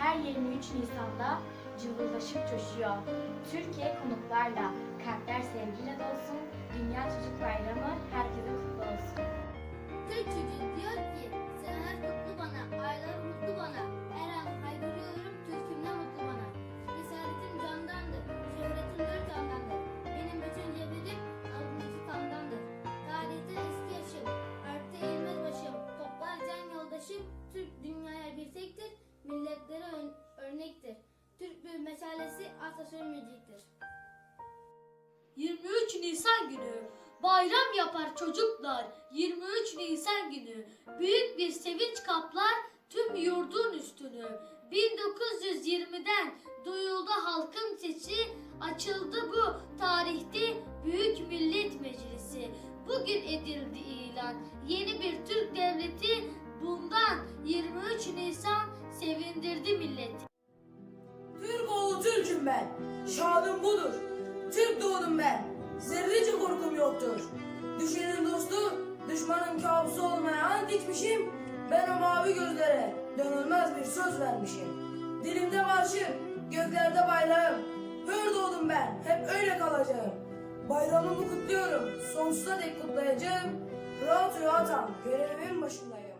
her 23 Nisan'da cıvıldaşıp coşuyor. Türkiye konuklarla, kalpler sevgiyle dolsun, Dünya Çocuk Bayramı herkese kutlu olsun. Türk çocuğu diyor ki, sen her kutlu bana, aylar mutlu bana, her an haykırıyorum Türk'ümden mutlu bana. Esaretim candandır, şöhretim dört andandır, benim bütün cebedim alındaki kandandır. Tarihte eski yaşım, harpte eğilmez başım, toplar can yoldaşım, Türk örnektir. Türklüğü meşalesi asla sönmeyecektir. 23 Nisan günü bayram yapar çocuklar 23 Nisan günü büyük bir sevinç kaplar tüm yurdun üstünü 1920'den duyuldu halkın sesi açıldı bu tarihte Büyük Millet Meclisi bugün edildi ilan yeni bir Türk devleti bundan 23 Nisan sevindirdi milleti Türk Türk'üm ben. Şanım budur. Türk doğdum ben. Zerrece korkum yoktur. Düşenin dostu, düşmanın kabusu olmaya ant içmişim. Ben o mavi gözlere dönülmez bir söz vermişim. Dilimde marşım, göklerde bayrağım. Hür doğdum ben, hep öyle kalacağım. Bayramımı kutluyorum, sonsuza dek kutlayacağım. Rahat uyu atam, görevimin başındayım.